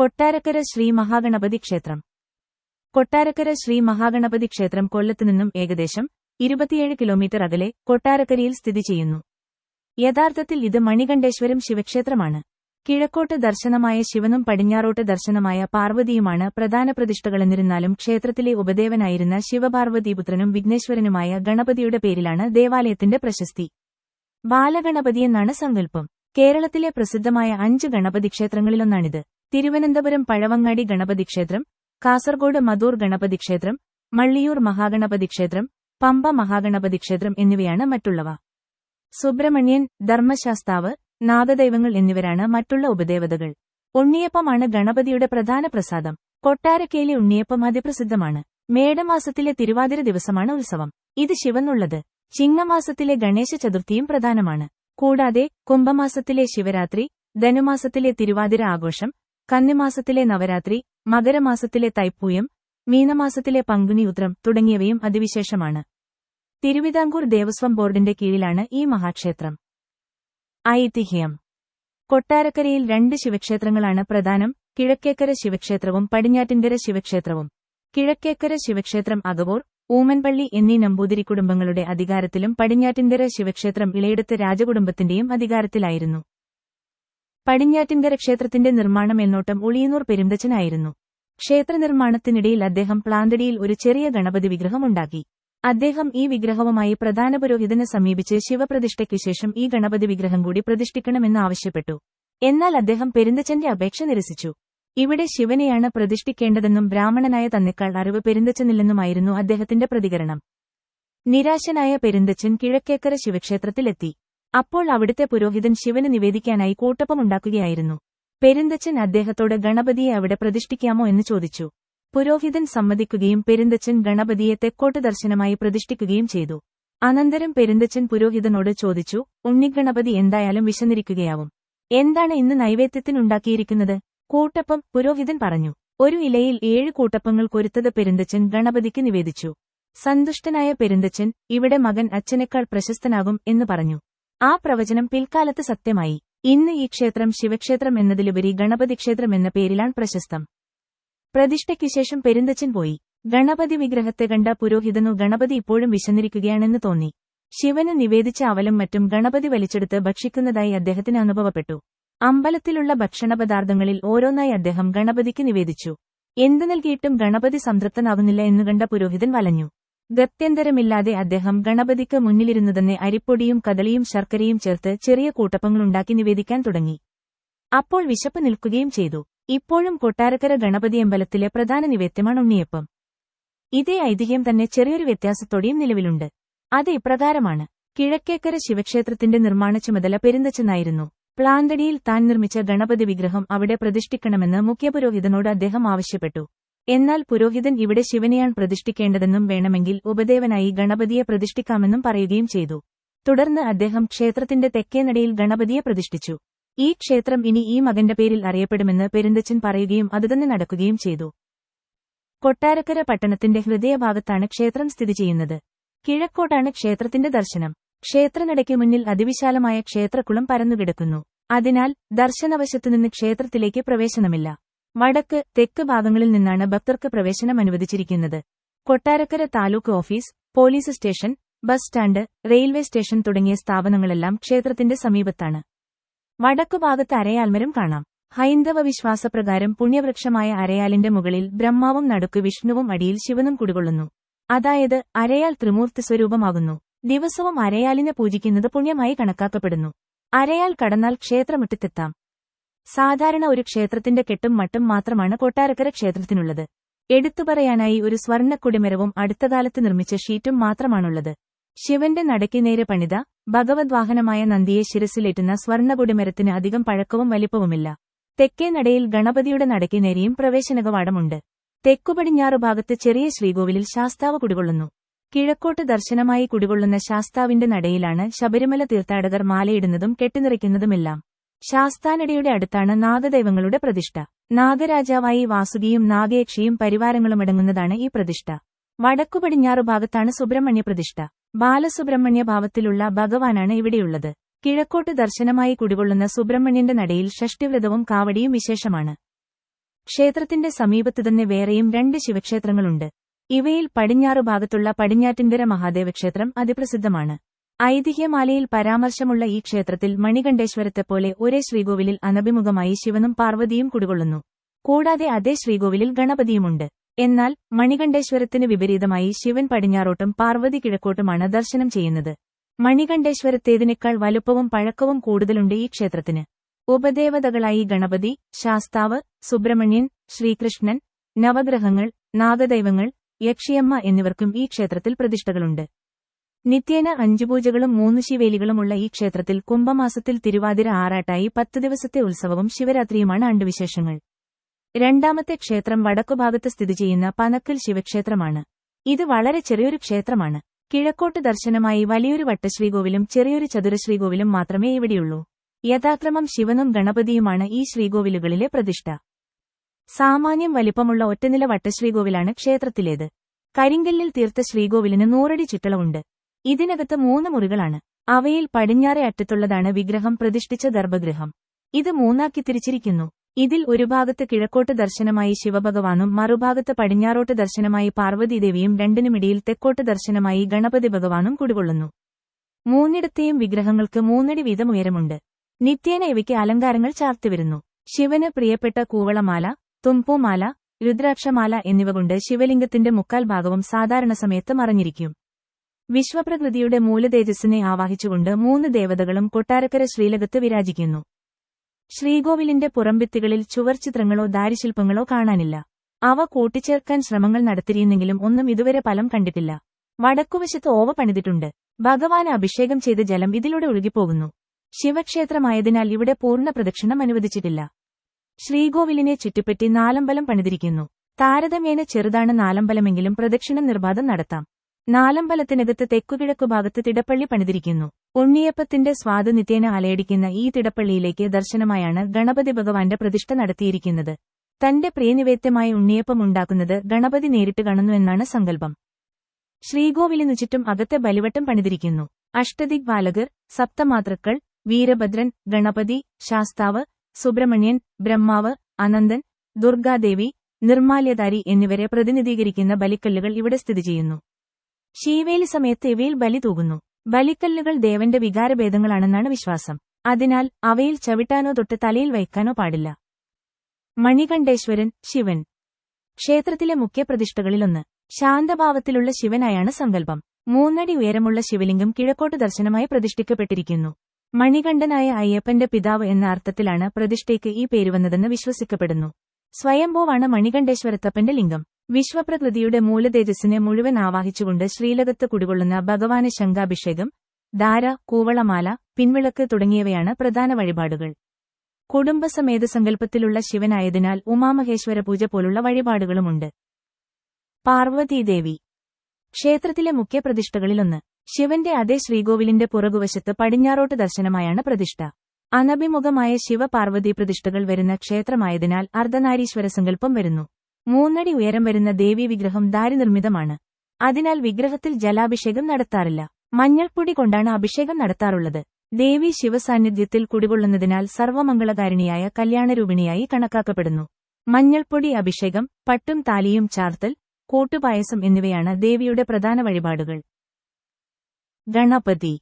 കൊട്ടാരക്കര ശ്രീ മഹാഗണപതി ക്ഷേത്രം. കൊട്ടാരക്കര ശ്രീ മഹാഗണപതി ക്ഷേത്രം കൊല്ലത്തു നിന്നും ഏകദേശം ഇരുപത്തിയേഴ് കിലോമീറ്റർ അകലെ കൊട്ടാരക്കരയിൽ സ്ഥിതി ചെയ്യുന്നു. യഥാർത്ഥത്തിൽ ഇത് മണികണ്ഠേശ്വരം ശിവക്ഷേത്രമാണ്. കിഴക്കോട്ട് ദർശനമായ ശിവനും പടിഞ്ഞാറോട്ട് ദർശനമായ പാർവതിയുമാണ് പ്രധാന പ്രതിഷ്ഠകളെന്നിരുന്നാലും ക്ഷേത്രത്തിലെ ഉപദേവനായിരുന്ന ശിവപാർവതിപുത്രനും വിഘ്നേശ്വരനുമായ ഗണപതിയുടെ പേരിലാണ് ദേവാലയത്തിന്റെ പ്രശസ്തി. ബാലഗണപതിയെന്നാണ് സങ്കല്പം. കേരളത്തിലെ പ്രസിദ്ധമായ അഞ്ച് ഗണപതി ക്ഷേത്രങ്ങളിലൊന്നാണിത്. തിരുവനന്തപുരം പഴവങ്ങാടി ഗണപതി ക്ഷേത്രം കാസർഗോഡ് മധൂർ ഗണപതി ക്ഷേത്രം മള്ളിയൂർ മഹാഗണപതി ക്ഷേത്രം പമ്പ മഹാഗണപതി ക്ഷേത്രം എന്നിവയാണ് മറ്റുള്ളവ. സുബ്രഹ്മണ്യൻ ധർമ്മശാസ്താവ് നാഗദൈവങ്ങൾ എന്നിവരാണ് മറ്റുള്ള ഉപദേവതകൾ. ഉണ്ണിയപ്പമാണ് ഗണപതിയുടെ പ്രധാന പ്രസാദം. കൊട്ടാരക്കയിലെ ഉണ്ണിയപ്പം അതിപ്രസിദ്ധമാണ്. മേടമാസത്തിലെ തിരുവാതിര ദിവസമാണ് ഉത്സവം. ഇത് ശിവനുള്ളത്. ചിങ്ങമാസത്തിലെ ഗണേശ ചതുർത്ഥിയും പ്രധാനമാണ്. കൂടാതെ കുംഭമാസത്തിലെ ശിവരാത്രി ധനുമാസത്തിലെ തിരുവാതിര ആഘോഷം കന്നിമാസത്തിലെ നവരാത്രി മകരമാസത്തിലെ തൈപ്പൂയം മീനമാസത്തിലെ പങ്കുനി ഉത്രം തുടങ്ങിയവയും അതിവിശേഷമാണ്. തിരുവിതാംകൂർ ദേവസ്വം ബോർഡിന്റെ കീഴിലാണ് ഈ മഹാക്ഷേത്രം. ഐതിഹ്യം. കൊട്ടാരക്കരയിൽ രണ്ട് ശിവക്ഷേത്രങ്ങളാണ് പ്രധാനം കിഴക്കേക്കര ശിവക്ഷേത്രവും പടിഞ്ഞാറ്റിൻകര ശിവക്ഷേത്രവും. കിഴക്കേക്കര ശിവക്ഷേത്രം അകവൂർ ഊമൻപള്ളി എന്നീ നമ്പൂതിരി കുടുംബങ്ങളുടെ അധികാരത്തിലും പടിഞ്ഞാറ്റിൻകര ശിവക്ഷേത്രം ഇളയിടത്ത് രാജകുടുംബത്തിന്റെയും അധികാരത്തിലായിരുന്നു. പടിഞ്ഞാറ്റിൻകര ക്ഷേത്രത്തിന്റെ നിർമ്മാണം എന്നോട്ടം ഒളിയന്നൂർ പെരുന്തച്ചനായിരുന്നു. ക്ഷേത്ര നിർമ്മാണത്തിനിടയിൽ അദ്ദേഹം പ്ലാന്തടിയിൽ ഒരു ചെറിയ ഗണപതി വിഗ്രഹമുണ്ടാക്കി. അദ്ദേഹം ഈ വിഗ്രഹവുമായി പ്രധാന പുരോഹിതനെ സമീപിച്ച് ശിവപ്രതിഷ്ഠയ്ക്കു ശേഷം ഈ ഗണപതി വിഗ്രഹം കൂടി പ്രതിഷ്ഠിക്കണമെന്ന് ആവശ്യപ്പെട്ടു. എന്നാൽ അദ്ദേഹം പെരുന്തച്ചന്റെ അപേക്ഷ നിരസിച്ചു. ഇവിടെ ശിവനെയാണ് പ്രതിഷ്ഠിക്കേണ്ടതെന്നും ബ്രാഹ്മണനായ തന്നെക്കാൾ അറിവ് പെരുന്തച്ചനില്ലെന്നുമായിരുന്നു അദ്ദേഹത്തിന്റെ പ്രതികരണം. നിരാശനായ പെരുന്തച്ചൻ കിഴക്കേക്കര ശിവക്ഷേത്രത്തിലെത്തി. അപ്പോൾ അവിടുത്തെ പുരോഹിതൻ ശിവന് നിവേദിക്കാനായി കൂട്ടപ്പമുണ്ടാക്കുകയായിരുന്നു പെരുന്തച്ചൻ അദ്ദേഹത്തോട് ഗണപതിയെ അവിടെ പ്രതിഷ്ഠിക്കാമോ എന്ന് ചോദിച്ചു. പുരോഹിതൻ സമ്മതിക്കുകയും പെരുന്തച്ചൻ ഗണപതിയെ തെക്കോട്ട് ദർശനമായി പ്രതിഷ്ഠിക്കുകയും ചെയ്തു. അനന്തരം പെരുന്തച്ചൻ പുരോഹിതനോട് ചോദിച്ചു ഉണ്ണിഗണപതി എന്തായാലും വിശന്നിരിക്കുകയാവും. എന്താണ് ഇന്ന് നൈവേദ്യത്തിനുണ്ടാക്കിയിരിക്കുന്നത് കൂട്ടപ്പം പുരോഹിതൻ പറഞ്ഞു. ഒരു ഇലയിൽ ഏഴ് കൂട്ടപ്പങ്ങൾ കൊരുത്തത് പെരുന്തച്ചൻ ഗണപതിക്ക് നിവേദിച്ചു. സന്തുഷ്ടനായ പെരുന്തച്ചൻ ഇവിടെ മകൻ അച്ഛനേക്കാൾ പ്രശസ്തനാകും എന്ന് പറഞ്ഞു. ആ പ്രവചനം പിൽക്കാലത്ത് സത്യമായി. ഇന്ന് ഈ ക്ഷേത്രം ശിവക്ഷേത്രം എന്നതിലുപരി ഗണപതി ക്ഷേത്രം എന്ന പേരിലാണ് പ്രശസ്തം. പ്രതിഷ്ഠയ്ക്ക് ശേഷം പെരുന്തച്ചൻ പോയി. ഗണപതി വിഗ്രഹത്തെ കണ്ട പുരോഹിതനു ഗണപതി ഇപ്പോഴും വിശന്നിരിക്കുകയാണെന്ന് തോന്നി. ശിവന് നിവേദിച്ച അവലം മറ്റും ഗണപതി വലിച്ചെടുത്ത് ഭക്ഷിക്കുന്നതായി അദ്ദേഹത്തിന് അനുഭവപ്പെട്ടു. അമ്പലത്തിലുള്ള ഭക്ഷണപദാർത്ഥങ്ങളിൽ ഓരോന്നായി അദ്ദേഹം ഗണപതിക്ക് നിവേദിച്ചു. എന്തു നൽകിയിട്ടും ഗണപതി സംതൃപ്തനാകുന്നില്ല എന്ന് കണ്ട പുരോഹിതൻ വലഞ്ഞു. ഗത്യന്തരമില്ലാതെ അദ്ദേഹം ഗണപതിക്ക് മുന്നിലിരുന്നു തന്നെ അരിപ്പൊടിയും കദളിയും ശർക്കരയും ചേർത്ത് ചെറിയ കൂട്ടപ്പങ്ങളുണ്ടാക്കി നിവേദിക്കാൻ തുടങ്ങി. അപ്പോൾ വിശപ്പ് നിൽക്കുകയും ചെയ്തു. ഇപ്പോഴും കൊട്ടാരക്കര ഗണപതി അമ്പലത്തിലെ പ്രധാന നിവേദ്യമാണ് ഉണ്ണിയപ്പം. ഇതേ ഐതിഹ്യം തന്നെ ചെറിയൊരു വ്യത്യാസത്തോടെയും നിലവിലുണ്ട്. അത് ഇപ്രകാരമാണ്. കിഴക്കേക്കര ശിവക്ഷേത്രത്തിന്റെ നിർമ്മാണ ചുമതല പെരുന്തച്ചനായിരുന്നു. പ്ലാന്തടിയിൽ താൻ നിർമ്മിച്ച ഗണപതി വിഗ്രഹം അവിടെ പ്രതിഷ്ഠിക്കണമെന്ന് മുഖ്യപുരോഹിതനോട് അദ്ദേഹം ആവശ്യപ്പെട്ടു. എന്നാൽ പുരോഹിതൻ ഇവിടെ ശിവനെയാണ് പ്രതിഷ്ഠിക്കേണ്ടതെന്നും വേണമെങ്കിൽ ഉപദേവനായി ഗണപതിയെ പ്രതിഷ്ഠിക്കാമെന്നും പറയുകയും ചെയ്തു. തുടർന്ന് അദ്ദേഹം ക്ഷേത്രത്തിന്റെ തെക്കേനടയിൽ ഗണപതിയെ പ്രതിഷ്ഠിച്ചു. ഈ ക്ഷേത്രം ഇനി ഈ മകന്റെ പേരിൽ അറിയപ്പെടുമെന്ന് പെരുന്തച്ചൻ പറയുകയും അതുതന്നെ നടക്കുകയും ചെയ്തു. കൊട്ടാരക്കര പട്ടണത്തിന്റെ ഹൃദയഭാഗത്താണ് ക്ഷേത്രം സ്ഥിതി ചെയ്യുന്നത്. കിഴക്കോട്ടാണ് ക്ഷേത്രത്തിന്റെ ദർശനം. ക്ഷേത്രനടയ്ക്ക് മുന്നിൽ അതിവിശാലമായ ക്ഷേത്രക്കുളം പരന്നുകിടക്കുന്നു. അതിനാൽ ദർശനവശത്തുനിന്ന് ക്ഷേത്രത്തിലേക്ക് പ്രവേശനമില്ല. വടക്ക് തെക്ക് ഭാഗങ്ങളിൽ നിന്നാണ് ഭക്തർക്ക് പ്രവേശനം അനുവദിച്ചിരിക്കുന്നത്. Kottarakkara taluk office police station bus stand railway station തുടങ്ങിയ സ്ഥാപനങ്ങളെല്ലാം ക്ഷേത്രത്തിന്റെ സമീപത്താണ്. വടക്കുഭാഗത്ത് അരയാൽമരം കാണാം. ഹൈന്ദവ വിശ്വാസപ്രകാരം പുണ്യവൃക്ഷമായ അരയാലിന്റെ മുകളിൽ ബ്രഹ്മാവും നടുക്ക് വിഷ്ണുവും അടിയിൽ ശിവനും കുടികൊള്ളുന്നു. അതായത് അരയാൽ ത്രിമൂർത്തി സ്വരൂപമാകുന്നു. ദിവസവും അരയാലിനെ പൂജിക്കുന്നത് പുണ്യമായി കണക്കാക്കപ്പെടുന്നു. അരയാൽ കടന്നാൽ ക്ഷേത്രമുറ്റത്തെത്താം സാധാരണ ഒരു ക്ഷേത്രത്തിന്റെ കെട്ടും മട്ടും മാത്രമാണ് കൊട്ടാരക്കര ക്ഷേത്രത്തിനുള്ളത്. എടുത്തുപറയാനായി ഒരു സ്വർണക്കുടിമരവും അടുത്തകാലത്ത് നിർമ്മിച്ച ഷീറ്റും മാത്രമാണുള്ളത്. ശിവന്റെ നടയ്ക്ക് നേരെ പണിത ഭഗവദ്വാഹനമായ നന്ദിയെ ശിരസിലേറ്റുന്ന സ്വർണകുടിമരത്തിന് അധികം പഴക്കവും വലിപ്പവുമില്ല. തെക്കേ നടയിൽ ഗണപതിയുടെ നടയ്ക്ക് നേരെയും പ്രവേശനകവാടമുണ്ട്. തെക്കുപടിഞ്ഞാറു ഭാഗത്ത് ചെറിയ ശ്രീകോവിലിൽ ശാസ്താവ് കുടികൊള്ളുന്നു. കിഴക്കോട്ട് ദർശനമായി കുടികൊള്ളുന്ന ശാസ്താവിന്റെ നടയിലാണ് ശബരിമല തീർത്ഥാടകർ മാലയിടുന്നതും കെട്ടിനിറയ്ക്കുന്നതുമെല്ലാം. ശാസ്താനടയുടെ അടുത്താണ് നാഗദൈവങ്ങളുടെ പ്രതിഷ്ഠ. നാഗരാജാവായി വാസുകിയും നാഗയക്ഷിയും പരിവാരങ്ങളുമടങ്ങുന്നതാണ് ഈ പ്രതിഷ്ഠ. വടക്കു പടിഞ്ഞാറു ഭാഗത്താണ് സുബ്രഹ്മണ്യ പ്രതിഷ്ഠ. ബാലസുബ്രഹ്മണ്യ ഭാവത്തിലുള്ള ഭഗവാനാണ് ഇവിടെയുള്ളത്. കിഴക്കോട്ട് ദർശനമായി കുടികൊള്ളുന്ന സുബ്രഹ്മണ്യന്റെ നടയിൽ ഷഷ്ടിവ്രതവും കാവടിയും വിശേഷമാണ്. ക്ഷേത്രത്തിന്റെ സമീപത്ത് തന്നെ വേറെയും രണ്ട് ശിവക്ഷേത്രങ്ങളുണ്ട്. ഇവയിൽ പടിഞ്ഞാറു ഭാഗത്തുള്ള പടിഞ്ഞാറ്റിൻകര മഹാദേവക്ഷേത്രം അതിപ്രസിദ്ധമാണ്. ഐതിഹ്യമാലയിൽ പരാമർശമുള്ള ഈ ക്ഷേത്രത്തിൽ മണികണ്ഠേശ്വരത്തെപ്പോലെ ഒരേ ശ്രീകോവിലിൽ അനഭിമുഖമായി ശിവനും പാർവതിയും കുടികൊള്ളുന്നു. കൂടാതെ അതേ ശ്രീകോവിലിൽ ഗണപതിയുമുണ്ട്. എന്നാൽ മണികണ്ഠേശ്വരത്തിന് വിപരീതമായി ശിവൻ പടിഞ്ഞാറോട്ടും പാർവതി കിഴക്കോട്ടുമാണ് ദർശനം ചെയ്യുന്നത്. മണികണ്ഠേശ്വരത്തേതിനേക്കാൾ വലുപ്പവും പഴക്കവും കൂടുതലുണ്ട് ഈ ക്ഷേത്രത്തിന്. ഉപദേവതകളായി ഗണപതി ശാസ്താവ് സുബ്രഹ്മണ്യൻ ശ്രീകൃഷ്ണൻ നവഗ്രഹങ്ങൾ നാഗദൈവങ്ങൾ യക്ഷിയമ്മ എന്നിവർക്കും ഈ ക്ഷേത്രത്തിൽ പ്രതിഷ്ഠകളുണ്ട്. നിത്യേന അഞ്ചു പൂജകളും മൂന്ന് ശിവേലികളുമുള്ള ഈ ക്ഷേത്രത്തിൽ കുംഭമാസത്തിൽ തിരുവാതിര ആറാട്ടായി പത്ത് ദിവസത്തെ ഉത്സവവും ശിവരാത്രിയുമാണ് ആണ്ടുവിശേഷങ്ങൾ രണ്ടാമത്തെ ക്ഷേത്രം വടക്കുഭാഗത്ത് സ്ഥിതി ചെയ്യുന്ന പനക്കൽ ശിവക്ഷേത്രമാണ്. ഇത് വളരെ ചെറിയൊരു ക്ഷേത്രമാണ്. കിഴക്കോട്ട് ദർശനമായി വലിയൊരു വട്ടശ്രീകോവിലും ചെറിയൊരു ചതുരശ്രീകോവിലും മാത്രമേ ഇവിടെയുള്ളൂ. യഥാക്രമം ശിവനും ഗണപതിയുമാണ് ഈ ശ്രീകോവിലുകളിലെ പ്രതിഷ്ഠ. സാമാന്യം വലിപ്പമുള്ള ഒറ്റനില വട്ടശ്രീകോവിലാണ് ക്ഷേത്രത്തിലേത്. കരിങ്കല്ലിൽ തീർത്ത ശ്രീകോവിലിന് നൂറടി ചുറ്റളവുണ്ട്. ഇതിനകത്ത് മൂന്ന് മുറികളാണ്. അവയിൽ പടിഞ്ഞാറെ അറ്റത്തുള്ളതാണ് വിഗ്രഹം പ്രതിഷ്ഠിച്ച ഗർഭഗൃഹം ഇത് മൂന്നാക്കി തിരിച്ചിരിക്കുന്നു. ഇതിൽ ഒരു ഭാഗത്ത് കിഴക്കോട്ട് ദർശനമായി ശിവഭഗവാനും മറുഭാഗത്ത് പടിഞ്ഞാറോട്ട് ദർശനമായി പാർവതീദേവിയും രണ്ടിനുമിടയിൽ തെക്കോട്ട് ദർശനമായി ഗണപതി ഭഗവാനും കുടികൊള്ളുന്നു. മൂന്നിടത്തെയും വിഗ്രഹങ്ങൾക്ക് മൂന്നടി വീതം ഉയരമുണ്ട്. നിത്യേന ഇവയ്ക്ക് അലങ്കാരങ്ങൾ ചാർത്തിവരുന്നു ശിവന് പ്രിയപ്പെട്ട കൂവളമാല തുമ്പൂമാല രുദ്രാക്ഷമാല എന്നിവ കൊണ്ട് ശിവലിംഗത്തിന്റെ മുക്കാൽ ഭാഗവും സാധാരണ സമയത്ത് മറഞ്ഞിരിക്കും. വിശ്വപ്രകൃതിയുടെ മൂലതേജസ്സിനെ ആവാഹിച്ചുകൊണ്ട് മൂന്ന് ദേവതകളും കൊട്ടാരക്കര ശ്രീലകത്ത് വിരാജിക്കുന്നു. ശ്രീകോവിലിന്റെ പുറംഭിത്തികളിൽ ചുവർ ചിത്രങ്ങളോ ദാരിശില്പങ്ങളോ കാണാനില്ല. അവ കൂട്ടിച്ചേർക്കാൻ ശ്രമങ്ങൾ നടത്തിയിരുന്നെങ്കിലും ഒന്നും ഇതുവരെ ഫലം കണ്ടിട്ടില്ല. വടക്കുവശത്ത് ഓവ പണിതിട്ടുണ്ട്. ഭഗവാന് അഭിഷേകം ചെയ്ത ജലം ഇതിലൂടെ ഒഴുകിപ്പോകുന്നു. ശിവക്ഷേത്രമായതിനാൽ ഇവിടെ പൂർണ പ്രദക്ഷിണം അനുവദിച്ചിട്ടില്ല. ശ്രീകോവിലിനെ ചുറ്റിപ്പറ്റി നാലമ്പലം പണിതിരിക്കുന്നു. താരതമ്യേന ചെറുതാണ് നാലമ്പലമെങ്കിലും പ്രദക്ഷിണം നിർബാധം നടത്താം. നാലമ്പലത്തിനകത്ത് തെക്കുകിഴക്കു ഭാഗത്ത് തിടപ്പള്ളി പണിതിരിക്കുന്നു. ഉണ്ണിയപ്പത്തിന്റെ സ്വാദ് നിത്യേന അലയടിക്കുന്ന ഈ തിടപ്പള്ളിയിലേക്ക് ദർശനമായാണ് ഗണപതി ഭഗവാന്റെ പ്രതിഷ്ഠ നടത്തിയിരിക്കുന്നത്. തന്റെ പ്രിയനിവേദ്യമായ ഉണ്ണിയപ്പം ഉണ്ടാക്കുന്നത് ഗണപതി നേരിട്ട് കാണുന്നുവെന്നാണ് സങ്കല്പം. ശ്രീകോവിലിനു ചുറ്റും അകത്തെ ബലിവട്ടം പണിതിരിക്കുന്നു. അഷ്ടദിഗ്പാലകർ സപ്തമാതൃക്കൾ വീരഭദ്രൻ ഗണപതി ശാസ്താവ് സുബ്രഹ്മണ്യൻ ബ്രഹ്മാവ് അനന്തൻ ദുർഗാദേവി നിർമാല്യധാരി എന്നിവരെ പ്രതിനിധീകരിക്കുന്ന ബലിക്കല്ലുകൾ ഇവിടെ സ്ഥിതി ചെയ്യുന്നു. ശീവേലി സമയത്ത് ഇവയിൽ ബലി തൂകുന്നു. ബലിക്കല്ലുകൾ ദേവന്റെ വികാരഭേദങ്ങളാണെന്നാണ് വിശ്വാസം. അതിനാൽ അവയിൽ ചവിട്ടാനോ തൊട്ട് തലയിൽ വയ്ക്കാനോ പാടില്ല. മണികണ്ഠേശ്വരൻ ശിവൻ. ക്ഷേത്രത്തിലെ മുഖ്യപ്രതിഷ്ഠകളിലൊന്ന്. ശാന്തഭാവത്തിലുള്ള ശിവനായാണ് സങ്കല്പം. മൂന്നടി ഉയരമുള്ള ശിവലിംഗം കിഴക്കോട്ട് ദർശനമായി പ്രതിഷ്ഠിക്കപ്പെട്ടിരിക്കുന്നു. മണികണ്ഠനായ അയ്യപ്പന്റെ പിതാവ് എന്ന അർത്ഥത്തിലാണ് പ്രതിഷ്ഠയ്ക്ക് ഈ പേര് വന്നതെന്ന് വിശ്വസിക്കപ്പെടുന്നു. സ്വയംഭോവാണ് മണികണ്ഠേശ്വരത്തപ്പന്റെ ലിംഗം. വിശ്വപ്രകൃതിയുടെ മൂലതേജസ്സിനെ മുഴുവൻ ആവാഹിച്ചുകൊണ്ട് ശ്രീലകത്ത് കുടികൊള്ളുന്ന ഭഗവാന് ശംഖാഭിഷേകം ധാര കൂവളമാല പിൻവിളക്ക് തുടങ്ങിയവയാണ് പ്രധാന വഴിപാടുകൾ. കുടുംബസമേത സങ്കല്പത്തിലുള്ള ശിവനായതിനാൽ ഉമാമഹേശ്വര പൂജ പോലുള്ള വഴിപാടുകളുമുണ്ട്. പാർവതീദേവി. ക്ഷേത്രത്തിലെ മുഖ്യപ്രതിഷ്ഠകളിലൊന്ന്. ശിവന്റെ അതേ ശ്രീകോവിലിന്റെ പുറകുവശത്ത് പടിഞ്ഞാറോട്ട് ദർശനമായാണ് പ്രതിഷ്ഠ. അനഭിമുഖമായ ശിവപാർവതി പ്രതിഷ്ഠകൾ വരുന്ന ക്ഷേത്രമായതിനാൽ അർദ്ധനാരീശ്വര സങ്കല്പം വരുന്നു. മൂന്നടി ഉയരം വരുന്ന ദേവീ വിഗ്രഹം ദാരിനിർമ്മിതമാണ്. അതിനാൽ വിഗ്രഹത്തിൽ ജലാഭിഷേകം നടത്താറില്ല. മഞ്ഞൾപ്പൊടി കൊണ്ടാണ് അഭിഷേകം നടത്താറുള്ളത്. ദേവി ശിവസാന്നിധ്യത്തിൽ കുടികൊള്ളുന്നതിനാൽ സർവമംഗളകാരിണിയായ കല്യാണരൂപിണിയായി കണക്കാക്കപ്പെടുന്നു. മഞ്ഞൾപ്പൊടി അഭിഷേകം പട്ടും താലിയും ചാർത്തൽ കൂട്ടുപായസം എന്നിവയാണ് ദേവിയുടെ പ്രധാന വഴിപാടുകൾ. ഗണപതി.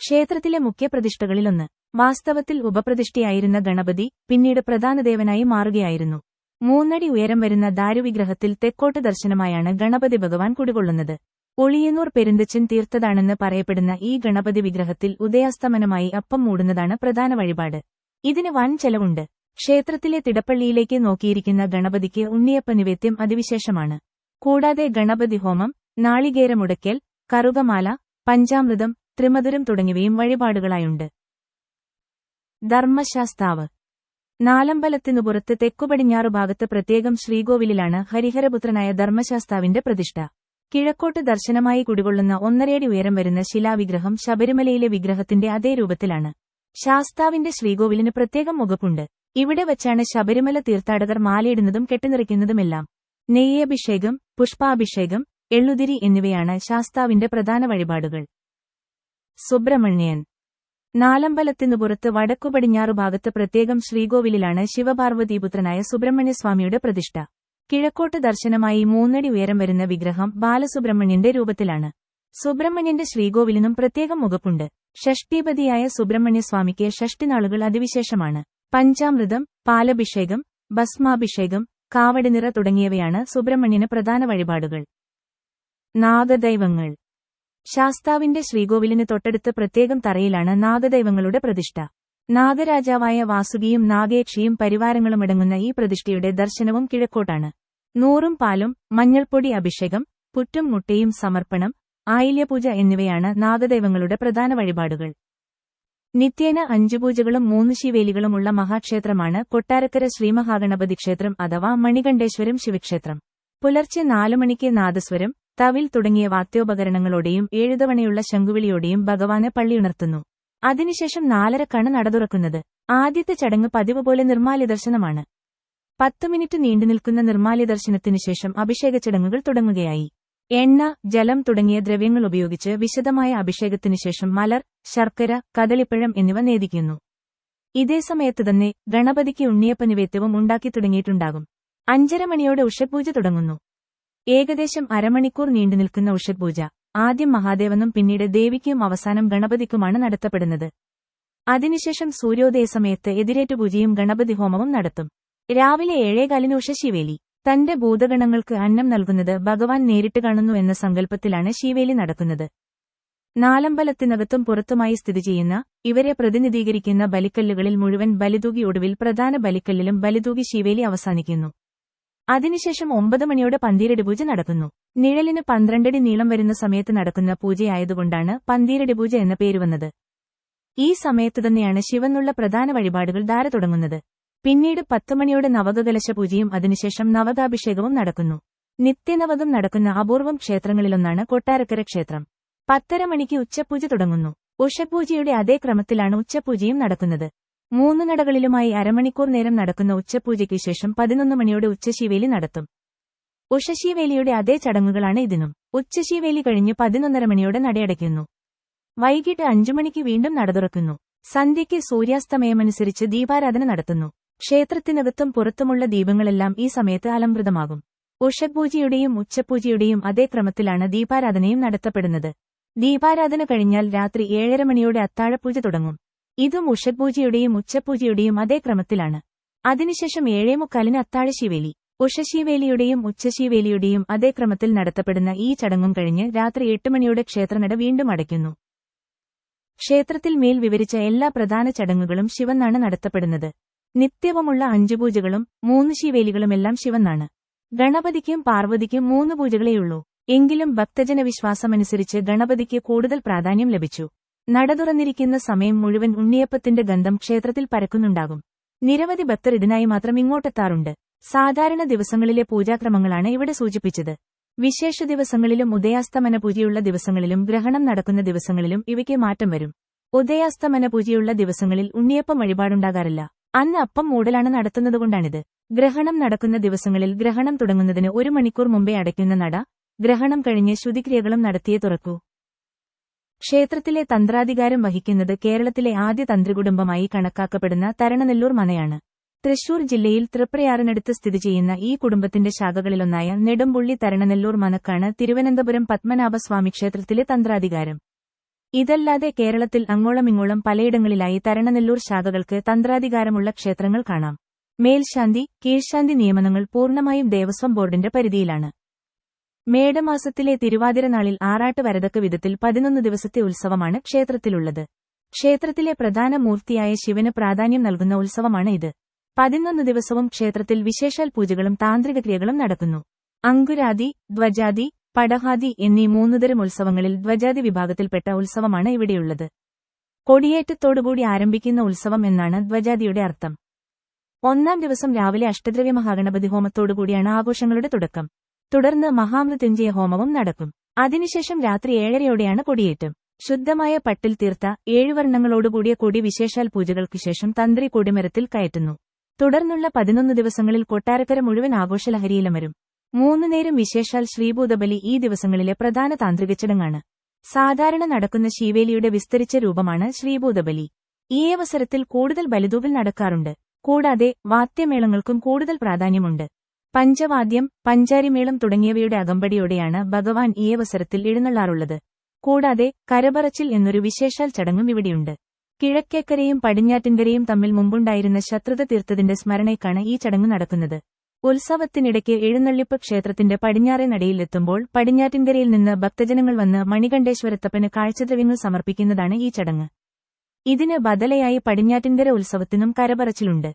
ക്ഷേത്രത്തിലെ മുഖ്യപ്രതിഷ്ഠകളിലൊന്ന്. വാസ്തവത്തിൽ ഉപപ്രതിഷ്ഠയായിരുന്ന ഗണപതി പിന്നീട് പ്രധാന ദേവനായി മാറുകയായിരുന്നു. മൂന്നടി ഉയരം വരുന്ന ദാരുവിഗ്രഹത്തിൽ തെക്കോട്ട് ദർശനമായാണ് ഗണപതി ഭഗവാൻ കുടികൊള്ളുന്നത്. ഒളിയന്നൂർ പെരുന്തച്ചൻ തീർത്തതാണെന്ന് പറയപ്പെടുന്ന ഈ ഗണപതി വിഗ്രഹത്തിൽ ഉദയാസ്തമനമായി അപ്പം മൂടുന്നതാണ് പ്രധാന വഴിപാട്. ഇതിന് വൻ ചെലവുണ്ട്. ക്ഷേത്രത്തിലെ തിടപ്പള്ളിയിലേക്ക് നോക്കിയിരിക്കുന്ന ഗണപതിക്ക് ഉണ്ണിയപ്പ നിവേദ്യം അതിവിശേഷമാണ്. കൂടാതെ ഗണപതി ഹോമം നാളികേരമുടയ്ക്കൽ കറുകമാല പഞ്ചാമൃതം ത്രിമധുരം തുടങ്ങിയവയും വഴിപാടുകളായുണ്ട്. ധർമ്മശാസ്താവ് നാലമ്പലത്തിനു പുറത്ത് തെക്കുപടിഞ്ഞാറു ഭാഗത്ത് പ്രത്യേകം ശ്രീകോവിലിലാണ് ഹരിഹരപുത്രനായ ധർമ്മശാസ്താവിന്റെ പ്രതിഷ്ഠ. കിഴക്കോട്ട് ദർശനമായി കുടികൊള്ളുന്ന ഒന്നരയടി ഉയരം വരുന്ന ശിലാവിഗ്രഹം ശബരിമലയിലെ വിഗ്രഹത്തിന്റെ അതേ രൂപത്തിലാണ്. ശാസ്താവിന്റെ ശ്രീകോവിലിന് പ്രത്യേകം മുഖപ്പുണ്ട്. ഇവിടെ വച്ചാണ് ശബരിമല തീർത്ഥാടകർ മാലയിടുന്നതും കെട്ടിനിറയ്ക്കുന്നതുമെല്ലാം. നെയ്യഭിഷേകം പുഷ്പാഭിഷേകം എള്ളുതിരി എന്നിവയാണ് ശാസ്താവിന്റെ പ്രധാന വഴിപാടുകൾ. സുബ്രഹ്മണ്യൻ നാലമ്പലത്തിനു പുറത്ത് വടക്കു പടിഞ്ഞാറു ഭാഗത്ത് പ്രത്യേകം ശ്രീകോവിലിലാണ് ശിവപാർവതീപുത്രനായ സുബ്രഹ്മണ്യസ്വാമിയുടെ പ്രതിഷ്ഠ. കിഴക്കോട്ട് ദർശനമായി മൂന്നടി ഉയരം വരുന്ന വിഗ്രഹം ബാലസുബ്രഹ്മണ്യന്റെ രൂപത്തിലാണ്. സുബ്രഹ്മണ്യന്റെ ശ്രീകോവിലിനും പ്രത്യേകം മുഖപ്പുണ്ട്. ഷഷ്ടിപതിയായ സുബ്രഹ്മണ്യസ്വാമിക്ക് ഷഷ്ടിനാളുകൾ അതിവിശേഷമാണ്. പഞ്ചാമൃതം പാലഭിഷേകം ഭസ്മാഭിഷേകം കാവടിനിറ തുടങ്ങിയവയാണ് സുബ്രഹ്മണ്യന് പ്രധാന വഴിപാടുകൾ. നാഗദൈവങ്ങൾ ശാസ്താവിന്റെ ശ്രീകോവിലിന് തൊട്ടടുത്ത് പ്രത്യേകം തറയിലാണ് നാഗദൈവങ്ങളുടെ പ്രതിഷ്ഠ. നാഗരാജാവായ വാസുകിയും നാഗേക്ഷിയും പരിവാരങ്ങളുമടങ്ങുന്ന ഈ പ്രതിഷ്ഠയുടെ ദർശനവും കിഴക്കോട്ടാണ്. നൂറും പാലും മഞ്ഞൾപ്പൊടി അഭിഷേകം പുറ്റും മുട്ടയും സമർപ്പണം ആയില്യപൂജ എന്നിവയാണ് നാഗദൈവങ്ങളുടെ പ്രധാന വഴിപാടുകൾ. നിത്യേന അഞ്ചുപൂജകളും മൂന്ന് ശിവേലികളുമുള്ള മഹാക്ഷേത്രമാണ് കൊട്ടാരക്കര ശ്രീമഹാഗണപതി ക്ഷേത്രം അഥവാ മണികണ്ഠേശ്വരം ശിവക്ഷേത്രം. പുലർച്ചെ നാലു മണിക്ക് നാദസ്വരം തവിൽ തുടങ്ങിയ വാദ്യോപകരണങ്ങളോടെയും ഏഴുതവണയുള്ള ശംഖുവിളിയോടെയും ഭഗവാനെ പള്ളിയുണർത്തുന്നു. അതിനുശേഷം നാലരക്കാണ് നട തുറക്കുന്നത് ആദ്യത്തെ ചടങ്ങ് പതിവ് പോലെ നിർമാല്യ ദർശനമാണ് പത്ത് മിനിറ്റ് നീണ്ടുനിൽക്കുന്ന നിർമാല്യ ദർശനത്തിനു ശേഷം അഭിഷേക ചടങ്ങുകൾ തുടങ്ങുകയായി. എണ്ണ ജലം തുടങ്ങിയ ദ്രവ്യങ്ങൾ ഉപയോഗിച്ച് വിശദമായ അഭിഷേകത്തിനു ശേഷം മലർ ശർക്കര കദളിപ്പഴം എന്നിവ നേദിക്കുന്നു. ഇതേ സമയത്ത് തന്നെ ഗണപതിക്ക് ഉണ്ണിയപ്പ നിവേദ്യവും ഉണ്ടാക്കി തുടങ്ങിയിട്ടുണ്ടാകും. അഞ്ചര മണിയോടെ ഉഷപൂജ തുടങ്ങുന്നു. ഏകദേശം അരമണിക്കൂർ നീണ്ടുനിൽക്കുന്ന ഉഷപൂജ ആദ്യം മഹാദേവനും പിന്നീട് ദേവിക്കും അവസാനം ഗണപതിക്കുമാണ് നടത്തപ്പെടുന്നത്. അതിനുശേഷം സൂര്യോദയ സമയത്ത് എതിരേറ്റുപൂജയും ഗണപതി ഹോമവും നടത്തും. രാവിലെ ഏഴേകാലിന് ഉഷശിവേലി. തന്റെ ഭൂതഗണങ്ങൾക്ക് അന്നം നൽകുന്നത് ഭഗവാൻ നേരിട്ട് കാണുന്നു എന്ന സങ്കല്പത്തിലാണ് ശിവേലി നടക്കുന്നത്. നാലമ്പലത്തിനകത്തും പുറത്തുമായി സ്ഥിതി ചെയ്യുന്ന ഇവരെ പ്രതിനിധീകരിക്കുന്ന ബലിക്കല്ലുകളിൽ മുഴുവൻ ബലിതൂകി ഒടുവിൽ പ്രധാന ബലിക്കല്ലിലും ബലിതൂകി ശിവേലി അവസാനിക്കുന്നു. അതിനുശേഷം ഒമ്പത് മണിയോടെ പന്തീരടി പൂജ നടക്കുന്നു. നിഴലിന് പന്ത്രണ്ടടി നീളം വരുന്ന സമയത്ത് നടക്കുന്ന പൂജയായതുകൊണ്ടാണ് പന്തീരടി പൂജ എന്ന പേര് വന്നത്. ഈ സമയത്ത് തന്നെയാണ് ശിവനുള്ള പ്രധാന വഴിപാടുകൾ ധാര തുടങ്ങുന്നത്. പിന്നീട് പത്തുമണിയോടെ നവകകലശ പൂജയും അതിനുശേഷം നവകാഭിഷേകവും നടക്കുന്നു. നിത്യനവകം നടക്കുന്ന അപൂർവം ക്ഷേത്രങ്ങളിലൊന്നാണ് കൊട്ടാരക്കര ക്ഷേത്രം. പത്തര മണിക്ക് ഉച്ചപൂജ തുടങ്ങുന്നു. ഉഷപൂജയുടെ അതേ ക്രമത്തിലാണ് ഉച്ചപൂജയും നടക്കുന്നത്. മൂന്ന് നടകളിലുമായി അരമണിക്കൂർ നേരം നടക്കുന്ന ഉച്ചപൂജയ്ക്ക് ശേഷം പതിനൊന്ന് മണിയോടെ ഉച്ചശിവേലി നടത്തും. ഉഷശിവേലിയുടെ അതേ ചടങ്ങുകളാണ് ഇതിനും. ഉച്ചശിവേലി കഴിഞ്ഞ് പതിനൊന്നര മണിയോടെ നടയടയ്ക്കുന്നു. വൈകിട്ട് അഞ്ചു മണിക്ക് വീണ്ടും നട തുറക്കുന്നു. സന്ധ്യയ്ക്ക് സൂര്യാസ്തമയമനുസരിച്ച് ദീപാരാധന നടത്തുന്നു. ക്ഷേത്രത്തിനകത്തും പുറത്തുമുള്ള ദീപങ്ങളെല്ലാം ഈ സമയത്ത് അലംകൃതമാകും. ഉഷപൂജയുടെയും ഉച്ചപൂജയുടെയും അതേ ക്രമത്തിലാണ് ദീപാരാധനയും നടത്തപ്പെടുന്നത്. ദീപാരാധന കഴിഞ്ഞാൽ രാത്രി ഏഴര മണിയോടെ അത്താഴപൂജ തുടങ്ങും. ഇതും ഉഷപൂജയുടെയും ഉച്ചപൂജയുടെയും അതേ ക്രമത്തിലാണ്. അതിനുശേഷം ഏഴേമുക്കാലിന് അത്താഴശിവേലി. ഉഷശിവേലിയുടെയും ഉച്ചശിവേലിയുടെയും അതേ ക്രമത്തിൽ നടത്തപ്പെടുന്ന ഈ ചടങ്ങും കഴിഞ്ഞ് രാത്രി എട്ട് മണിയോടെ ക്ഷേത്രനട വീണ്ടും അടയ്ക്കുന്നു. ക്ഷേത്രത്തിൽ മേൽ വിവരിച്ച എല്ലാ പ്രധാന ചടങ്ങുകളും ശിവനാണ് നടത്തപ്പെടുന്നത്. നിത്യവുമുള്ള അഞ്ചു പൂജകളും മൂന്ന് ശിവേലികളുമെല്ലാം ശിവനാണ് ഗണപതിക്കും പാർവതിക്കും മൂന്ന് പൂജകളേയുള്ളൂ. എങ്കിലും ഭക്തജന വിശ്വാസമനുസരിച്ച് ഗണപതിക്ക് കൂടുതൽ പ്രാധാന്യം ലഭിച്ചു. നട തുറന്നിരിക്കുന്ന സമയം മുഴുവൻ ഉണ്ണിയപ്പത്തിന്റെ ഗന്ധം ക്ഷേത്രത്തിൽ പരക്കുന്നുണ്ടാകും. നിരവധി ഭക്തർ ഇതിനായി മാത്രം ഇങ്ങോട്ടെത്താറുണ്ട്. സാധാരണ ദിവസങ്ങളിലെ പൂജാക്രമങ്ങളാണ് ഇവിടെ സൂചിപ്പിച്ചത്. വിശേഷ ദിവസങ്ങളിലും ഉദയാസ്തമന പൂജയുള്ള ദിവസങ്ങളിലും ഗ്രഹണം നടക്കുന്ന ദിവസങ്ങളിലും ഇവയ്ക്ക് മാറ്റം വരും. ഉദയാസ്തമന പൂജയുള്ള ദിവസങ്ങളിൽ ഉണ്ണിയപ്പം വഴിപാടുണ്ടാകാറില്ല. അന്ന് അപ്പം മൂടലാണ് നടത്തുന്നതുകൊണ്ടാണിത്. ഗ്രഹണം നടക്കുന്ന ദിവസങ്ങളിൽ ഗ്രഹണം തുടങ്ങുന്നതിന് ഒരു മണിക്കൂർ മുമ്പേ അടയ്ക്കുന്ന നട ഗ്രഹണം കഴിഞ്ഞ് ശുതിക്രിയകളും നടത്തിയേ തുറക്കൂ. ക്ഷേത്രത്തിലെ തന്ത്രാധികാരം വഹിക്കുന്നത് കേരളത്തിലെ ആദ്യ തന്ത്രികുടുംബമായി കണക്കാക്കപ്പെടുന്ന തരണനെല്ലൂർ മനയാണ്. തൃശൂർ ജില്ലയിൽ തൃപ്രയാറിനടുത്ത് സ്ഥിതി ചെയ്യുന്ന ഈ കുടുംബത്തിന്റെ ശാഖകളിലൊന്നായ നെടുമ്പുള്ളി തരണനെല്ലൂർ മനക്കാണ് തിരുവനന്തപുരം പത്മനാഭസ്വാമി ക്ഷേത്രത്തിലെ തന്ത്രാധികാരം. ഇതല്ലാതെ കേരളത്തിൽ അങ്ങോളമിങ്ങോളം പലയിടങ്ങളിലായി തരണനെല്ലൂർ ശാഖകൾക്ക് തന്ത്രാധികാരമുള്ള ക്ഷേത്രങ്ങൾ കാണാം. മേൽശാന്തി കീഴ്ശാന്തി നിയമനങ്ങൾ പൂർണമായും ദേവസ്വം ബോർഡിന്റെ പരിധിയിലാണ്. മേടമാസത്തിലെ തിരുവാതിര നാളിൽ ആറാട്ട് വരതക്ക വിധത്തിൽ പതിനൊന്ന് ദിവസത്തെ ഉത്സവമാണ് ക്ഷേത്രത്തിലുള്ളത്. ക്ഷേത്രത്തിലെ പ്രധാന മൂർത്തിയായ ശിവന് പ്രാധാന്യം നൽകുന്ന ഉത്സവമാണ് ഇത്. പതിനൊന്ന് ദിവസവും ക്ഷേത്രത്തിൽ വിശേഷാൽ പൂജകളും താന്ത്രിക ക്രിയകളും നടക്കുന്നു. അങ്കുരാദി ധ്വജാതി പടഹാദി എന്നീ മൂന്നുതരം ഉത്സവങ്ങളിൽ ധ്വജാതി വിഭാഗത്തിൽപ്പെട്ട ഉത്സവമാണ് ഇവിടെയുള്ളത്. കൊടിയേറ്റത്തോടുകൂടി ആരംഭിക്കുന്ന ഉത്സവം എന്നാണ് ധ്വജാതിയുടെ അർത്ഥം. ഒന്നാം ദിവസം രാവിലെ അഷ്ടദ്രവ്യ മഹാഗണപതി ഹോമത്തോടുകൂടിയാണ് ആഘോഷങ്ങളുടെ തുടക്കം. തുടർന്ന് മഹാമൃത്യുഞ്ജയ ഹോമവും നടക്കും. അതിനുശേഷം രാത്രി ഏഴരയോടെയാണ് കൊടിയേറ്റം. ശുദ്ധമായ പട്ടിൽ തീർത്ത ഏഴുവർണങ്ങളോടുകൂടിയ കൊടി വിശേഷാൽ പൂജകൾക്ക് ശേഷം തന്ത്രി കൊടിമരത്തിൽ കയറ്റുന്നു. തുടർന്നുള്ള പതിനൊന്ന് ദിവസങ്ങളിൽ കൊട്ടാരക്കര മുഴുവൻ ആഘോഷലഹരിയിലമരും. മൂന്നു നേരം വിശേഷാൽ ശ്രീഭൂതബലി ഈ ദിവസങ്ങളിലെ പ്രധാന താന്ത്രിക ചടങ്ങാണ് സാധാരണ നടക്കുന്ന ശിവേലിയുടെ വിസ്തരിച്ച രൂപമാണ് ശ്രീഭൂതബലി. ഈ അവസരത്തിൽ കൂടുതൽ ബലിതൂവിൽ നടക്കാറുണ്ട്. കൂടാതെ വാദ്യമേളങ്ങൾക്കും കൂടുതൽ പ്രാധാന്യമുണ്ട്. പഞ്ചവാദ്യം പഞ്ചാരിമേളം തുടങ്ങിയവയുടെ അകമ്പടിയോടെയാണ് ഭഗവാൻ ഈ അവസരത്തിൽ എഴുന്നള്ളാറുള്ളത്. കൂടാതെ കരപറച്ചിൽ എന്നൊരു വിശേഷാൽ ചടങ്ങും ഇവിടെയുണ്ട്. കിഴക്കേക്കരയും പടിഞ്ഞാറ്റിൻകരയും തമ്മിൽ മുമ്പുണ്ടായിരുന്ന ശത്രുത തീർത്തതിന്റെ സ്മരണയ്ക്കാണ് ഈ ചടങ്ങ് നടക്കുന്നത്. ഉത്സവത്തിനിടയ്ക്ക് എഴുന്നള്ളിപ്പ് ക്ഷേത്രത്തിന്റെ പടിഞ്ഞാറെ നടയിലെത്തുമ്പോൾ പടിഞ്ഞാറ്റിൻകരയിൽ നിന്ന് ഭക്തജനങ്ങൾ വന്ന് മണികണ്ഠേശ്വരത്തപ്പന് കാഴ്ചദ്രവ്യങ്ങൾ സമർപ്പിക്കുന്നതാണ് ഈ ചടങ്ങ്. ഇതിന് ബദലയായി പടിഞ്ഞാറ്റിൻകര ഉത്സവത്തിനും കരപറച്ചിലുണ്ട്.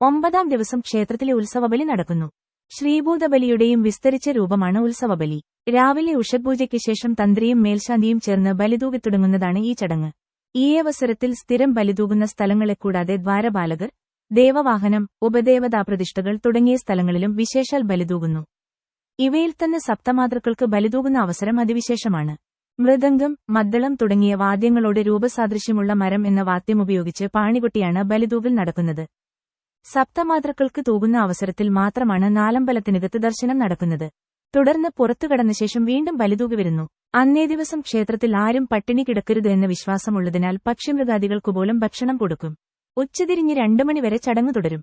ഒമ്പതാം ദിവസം ക്ഷേത്രത്തിലെ ഉത്സവബലി നടക്കുന്നു. ശ്രീഭൂതബലിയുടെയും വിസ്തരിച്ച രൂപമാണ് ഉത്സവബലി. രാവിലെ ഉഷപൂജയ്ക്ക് ശേഷം തന്ത്രിയും മേൽശാന്തിയും ചേർന്ന് ബലിതൂകി തുടങ്ങുന്നതാണ് ഈ ചടങ്ങ്. ഈ അവസരത്തിൽ സ്ഥിരം ബലിതൂകുന്ന സ്ഥലങ്ങളെ കൂടാതെ ദ്വാരപാലകർ ദേവവാഹനം ഉപദേവതാപ്രതിഷ്ഠകൾ തുടങ്ങിയ സ്ഥലങ്ങളിലും വിശേഷാൽ ബലിതൂകുന്നു. ഇവയിൽ തന്നെ സപ്തമാതൃക്കൾക്ക് ബലിതൂകുന്ന അവസരം അതിവിശേഷമാണ്. മൃദംഗം മദ്ദളം തുടങ്ങിയ വാദ്യങ്ങളോട് രൂപസാദൃശ്യമുള്ള മരം എന്ന വാദ്യം ഉപയോഗിച്ച് പാണികുട്ടിയാണ് ബലിതൂകൽ നടക്കുന്നത്. സപ്തമാതൃക്കൾക്ക് തൂകുന്ന അവസരത്തിൽ മാത്രമാണ് നാലമ്പലത്തിനകത്ത് ദർശനം നടക്കുന്നത്. തുടർന്ന് പുറത്തു കടന്ന ശേഷം വീണ്ടും ബലിതൂകി വരുന്നു. അന്നേ ദിവസം ക്ഷേത്രത്തിൽ ആരും പട്ടിണി കിടക്കരുത് എന്ന വിശ്വാസമുള്ളതിനാൽ പക്ഷിമൃഗാദികൾക്കുപോലും ഭക്ഷണം കൊടുക്കും. ഉച്ചതിരിഞ്ഞ് രണ്ടു മണിവരെ ചടങ്ങ് തുടരും.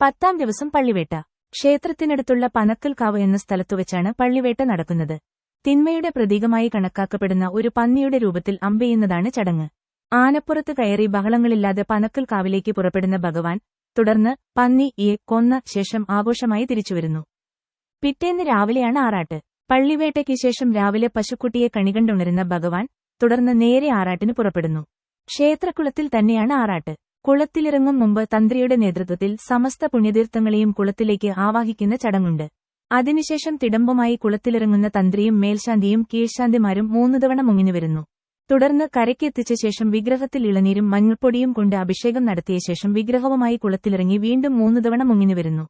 പത്താം ദിവസം പള്ളിവേട്ട. ക്ഷേത്രത്തിനടുത്തുള്ള പനക്കൽക്കാവ് എന്ന സ്ഥലത്തു വെച്ചാണ് പള്ളിവേട്ട നടക്കുന്നത്. തിന്മയുടെ പ്രതീകമായി കണക്കാക്കപ്പെടുന്ന ഒരു പന്നിയുടെ രൂപത്തിൽ അമ്പെയ്യുന്നതാണ് ചടങ്ങ്. ആനപ്പുറത്ത് കയറി ബഹളങ്ങളില്ലാതെ പനക്കൽക്കാവിലേക്ക് പുറപ്പെടുന്ന ഭഗവാൻ തുടർന്ന് പന്നി പന്നിയെ കൊന്ന ശേഷം ആഘോഷമായി തിരിച്ചുവരുന്നു. പിറ്റേന്ന് രാവിലെയാണ് ആറാട്ട്. പള്ളിവേട്ടയ്ക്ക് ശേഷം രാവിലെ പശുക്കുട്ടിയെ കണികണ്ടുണരുന്ന ഭഗവാൻ തുടർന്ന് നേരെ ആറാട്ടിന് പുറപ്പെടുന്നു. ക്ഷേത്രക്കുളത്തിൽ തന്നെയാണ് ആറാട്ട്. കുളത്തിലിറങ്ങും മുമ്പ് തന്ത്രിയുടെ നേതൃത്വത്തിൽ സമസ്ത പുണ്യതീർത്ഥങ്ങളെയും കുളത്തിലേക്ക് ആവാഹിക്കുന്ന ചടങ്ങുണ്ട്. അതിനുശേഷം തിടമ്പുമായി കുളത്തിലിറങ്ങുന്ന തന്ത്രിയും മേൽശാന്തിയും കീഴ്ശാന്തിമാരും മൂന്നു തവണ മുങ്ങിനുവരുന്നു. തുടർന്ന് കരയ്ക്കെത്തിച്ച ശേഷം വിഗ്രഹത്തിൽ ഇളനീരും മഞ്ഞൾപ്പൊടിയും കൊണ്ട് അഭിഷേകം നടത്തിയ ശേഷം വിഗ്രഹവുമായി കുളത്തിലിറങ്ങി വീണ്ടും മൂന്നു തവണ മുങ്ങിനുവരുന്നു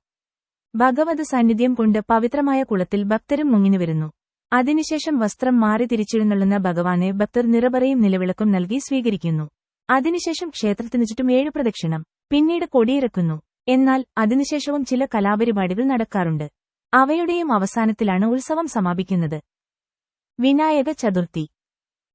ഭഗവത് സാന്നിധ്യം കൊണ്ട് പവിത്രമായ കുളത്തിൽ ഭക്തരും മുങ്ങിനുവരുന്നു അതിനുശേഷം വസ്ത്രം മാറി തിരിച്ചെഴുന്നള്ളുന്ന ഭഗവാനെ ഭക്തർ നിറപറയും നിലവിളക്കും നൽകി സ്വീകരിക്കുന്നു. അതിനുശേഷം ക്ഷേത്രത്തിനു ചുറ്റും ഏഴു പ്രദക്ഷിണം പിന്നീട് കൊടിയിറക്കുന്നു. എന്നാൽ അതിനുശേഷവും ചില കലാപരിപാടികൾ നടക്കാറുണ്ട്. അവയുടെയും അവസാനത്തിലാണ് ഉത്സവം സമാപിക്കുന്നത്. വിനായക ചതുർത്ഥി.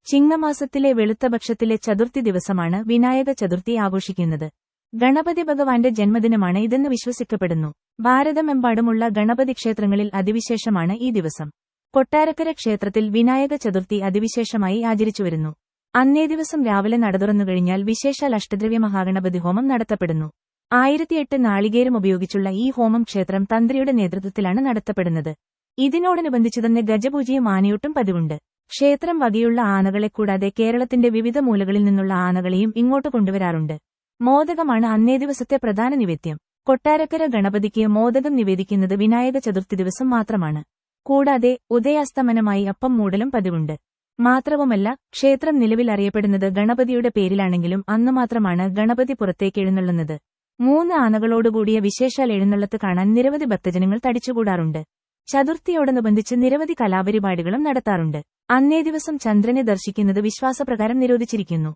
ചിങ്ങമാസത്തിലെ വെളുത്തപക്ഷത്തിലെ ചതുർത്ഥി ദിവസമാണ് വിനായക ചതുർത്ഥി ആഘോഷിക്കുന്നത്. ഗണപതി ഭഗവാന്റെ ജന്മദിനമാണ് ഇതെന്ന് വിശ്വസിക്കപ്പെടുന്നു. ഭാരതമെമ്പാടുമുള്ള ഗണപതി ക്ഷേത്രങ്ങളിൽ അതിവിശേഷമാണ് ഈ ദിവസം. കൊട്ടാരക്കര ക്ഷേത്രത്തിൽ വിനായക ചതുർത്ഥി അതിവിശേഷമായി ആചരിച്ചുവരുന്നു. അന്നേ ദിവസം രാവിലെ നടതുറന്നുകഴിഞ്ഞാൽ വിശേഷാൽ അഷ്ടദ്രവ്യ മഹാഗണപതി ഹോമം നടത്തപ്പെടുന്നു. ആയിരത്തിയെട്ട് നാളികേരം ഉപയോഗിച്ചുള്ള ഈ ഹോമം ക്ഷേത്രം തന്ത്രിയുടെ നേതൃത്വത്തിലാണ് നടത്തപ്പെടുന്നത്. ഇതിനോടനുബന്ധിച്ചു തന്നെ ഗജപൂജയും ആനയൂട്ടും പതിവുണ്ട്. ക്ഷേത്രം വകയുള്ള ആനകളെ കൂടാതെ കേരളത്തിന്റെ വിവിധ മൂലകളിൽ നിന്നുള്ള ആനകളെയും ഇങ്ങോട്ട് കൊണ്ടുവരാറുണ്ട്. മോദകമാണ് അന്നേ ദിവസത്തെ പ്രധാന നിവേദ്യം. കൊട്ടാരക്കര ഗണപതിക്ക് മോദകം നിവേദിക്കുന്നത് വിനായക ചതുർത്ഥി ദിവസം മാത്രമാണ്. കൂടാതെ ഉദയാസ്തമനമായി അപ്പം മൂടലും പതിവുണ്ട്. മാത്രവുമല്ല ക്ഷേത്രം നിലവിൽ അറിയപ്പെടുന്നത് ഗണപതിയുടെ പേരിലാണെങ്കിലും അന്നു മാത്രമാണ് ഗണപതി പുറത്തേക്ക് എഴുന്നള്ളുന്നത്. മൂന്ന് ആനകളോടുകൂടിയ വിശേഷാൽ എഴുന്നള്ളത്ത് കാണാൻ നിരവധി ഭക്തജനങ്ങൾ തടിച്ചുകൂടാറുണ്ട്. ചതുർത്ഥിയോടനുബന്ധിച്ച് നിരവധി കലാപരിപാടികളും നടത്താറുണ്ട്. അന്നേ ദിവസം ചന്ദ്രനെ ദർശിക്കുന്നത് വിശ്വാസപ്രകാരം നിരോധിച്ചിരിക്കുന്നു.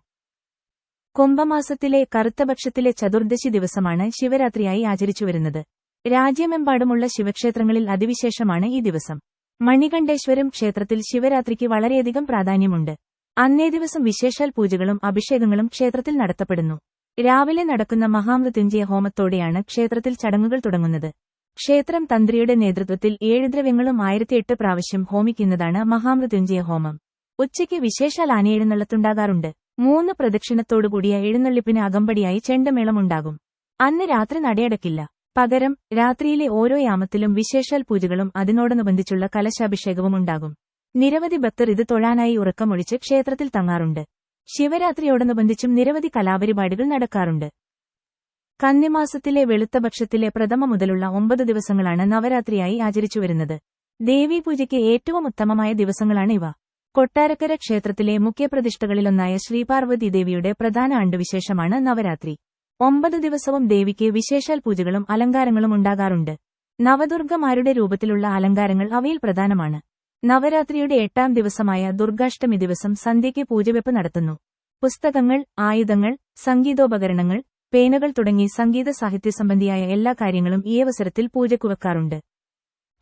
കുംഭമാസത്തിലെ കറുത്തപക്ഷത്തിലെ ചതുർദശി ദിവസമാണ് ശിവരാത്രിയായി ആചരിച്ചുവരുന്നത്. രാജ്യമെമ്പാടുമുള്ള ശിവക്ഷേത്രങ്ങളിൽ അതിവിശേഷമാണ് ഈ ദിവസം. മണികണ്ഠേശ്വരം ക്ഷേത്രത്തിൽ ശിവരാത്രിക്ക് വളരെയധികം പ്രാധാന്യമുണ്ട്. അന്നേ ദിവസം വിശേഷാൽ പൂജകളും അഭിഷേകങ്ങളും ക്ഷേത്രത്തിൽ നടത്തപ്പെടുന്നു. രാവിലെ നടക്കുന്ന മഹാമൃത്യുഞ്ജയ ഹോമത്തോടെയാണ് ക്ഷേത്രത്തിൽ ചടങ്ങുകൾ തുടങ്ങുന്നത്. ക്ഷേത്രം തന്ത്രിയുടെ നേതൃത്വത്തിൽ ഏഴ് ദ്രവ്യങ്ങളും ആയിരത്തിയെട്ട് പ്രാവശ്യം ഹോമിക്കുന്നതാണ് മഹാമൃത്യുഞ്ജയ ഹോമം. ഉച്ചയ്ക്ക് വിശേഷാൽ ആന എഴുന്നള്ളത്തുണ്ടാകാറുണ്ട്. മൂന്ന് പ്രദക്ഷിണത്തോടുകൂടിയ എഴുന്നള്ളിപ്പിന് അകമ്പടിയായി ചെണ്ടമേളമുണ്ടാകും. അന്ന് രാത്രി നടയടക്കില്ല. പകരം രാത്രിയിലെ ഓരോ യാമത്തിലും വിശേഷാൽ പൂജകളും അതിനോടനുബന്ധിച്ചുള്ള കലശാഭിഷേകവും ഉണ്ടാകും. നിരവധി ഭക്തർ ഇത് തൊഴാനായി ഉറക്കമൊഴിച്ച് ക്ഷേത്രത്തിൽ തങ്ങാറുണ്ട്. ശിവരാത്രിയോടനുബന്ധിച്ചും നിരവധി കലാപരിപാടികൾ നടക്കാറുണ്ട്. കന്നിമാസത്തിലെ വെളുത്തപക്ഷത്തിലെ പ്രഥമ മുതലുള്ള ഒമ്പത് ദിവസങ്ങളാണ് നവരാത്രിയായി ആചരിച്ചുവരുന്നത്. ദേവീപൂജയ്ക്ക് ഏറ്റവും ഉത്തമമായ ദിവസങ്ങളാണ് ഇവ. കൊട്ടാരക്കര ക്ഷേത്രത്തിലെ മുഖ്യപ്രതിഷ്ഠകളിലൊന്നായ ശ്രീപാർവതി ദേവിയുടെ പ്രധാന ആണ്ടുവിശേഷമാണ് നവരാത്രി. ഒമ്പത് ദിവസവും ദേവിക്ക് വിശേഷാൽ പൂജകളും അലങ്കാരങ്ങളും ഉണ്ടാകാറുണ്ട്. നവദുർഗമാരുടെ രൂപത്തിലുള്ള അലങ്കാരങ്ങൾ അവയിൽ പ്രധാനമാണ്. നവരാത്രിയുടെ എട്ടാം ദിവസമായ ദുർഗാഷ്ടമി ദിവസം സന്ധ്യയ്ക്ക് പൂജവെപ്പ് നടത്തുന്നു. പുസ്തകങ്ങൾ ആയുധങ്ങൾ സംഗീതോപകരണങ്ങൾ പേനകൾ തുടങ്ങി സംഗീത സാഹിത്യ സംബന്ധിയായ എല്ലാ കാര്യങ്ങളും ഈ അവസരത്തിൽ പൂജയ്ക്കു വെക്കാറുണ്ട്.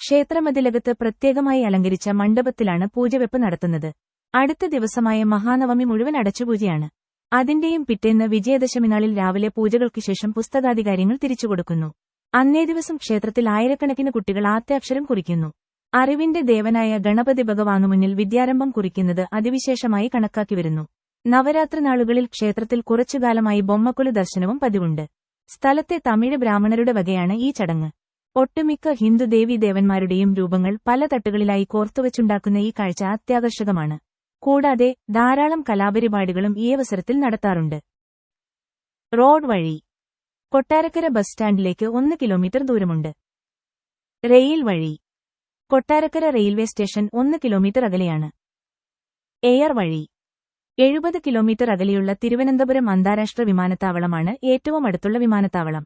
ക്ഷേത്രമതിലകത്ത് പ്രത്യേകമായി അലങ്കരിച്ച മണ്ഡപത്തിലാണ് പൂജവെപ്പ് നടത്തുന്നത്. അടുത്ത ദിവസമായ മഹാനവമി മുഴുവൻ അടച്ചുപൂജയാണ്. അതിന്റെയും പിറ്റേന്ന് വിജയദശമി നാളിൽ രാവിലെ പൂജകൾക്ക് ശേഷം പുസ്തകാധികാര്യങ്ങൾ തിരിച്ചുകൊടുക്കുന്നു അന്നേ ദിവസം ക്ഷേത്രത്തിൽ ആയിരക്കണക്കിന് കുട്ടികൾ ആദ്യാക്ഷരം കുറിക്കുന്നു. അറിവിന്റെ ദേവനായ ഗണപതി ഭഗവാനു മുന്നിൽ വിദ്യാരംഭം കുറിക്കുന്നത് അതിവിശേഷമായി കണക്കാക്കി വരുന്നു. നവരാത്രി നാളുകളിൽ ക്ഷേത്രത്തിൽ കുറച്ചുകാലമായി ബൊമ്മക്കുളി ദർശനവും പതിവുണ്ട്. സ്ഥലത്തെ തമിഴ് ബ്രാഹ്മണരുടെ വകയാണ് ഈ ചടങ്ങ്. ഒട്ടുമിക്ക ഹിന്ദു ദേവീദേവന്മാരുടെയും രൂപങ്ങൾ പല തട്ടുകളിലായി കോർത്തുവച്ചുണ്ടാക്കുന്ന ഈ കാഴ്ച അത്യാകർഷകമാണ്. കൂടാതെ ധാരാളം കലാപരിപാടികളും ഈ അവസരത്തിൽ നടത്താറുണ്ട്. റോഡ് വഴി. കൊട്ടാരക്കര ബസ് സ്റ്റാൻഡിലേക്ക് ഒന്ന് കിലോമീറ്റർ ദൂരമുണ്ട്. റെയിൽ വഴി. കൊട്ടാരക്കര റെയിൽവേ സ്റ്റേഷൻ ഒന്ന് കിലോമീറ്റർ അകലെയാണ്. എയർ വഴി. എഴുപത് കിലോമീറ്റർ അകലെയുള്ള തിരുവനന്തപുരം അന്താരാഷ്ട്ര വിമാനത്താവളമാണ് ഏറ്റവും അടുത്തുള്ള വിമാനത്താവളം.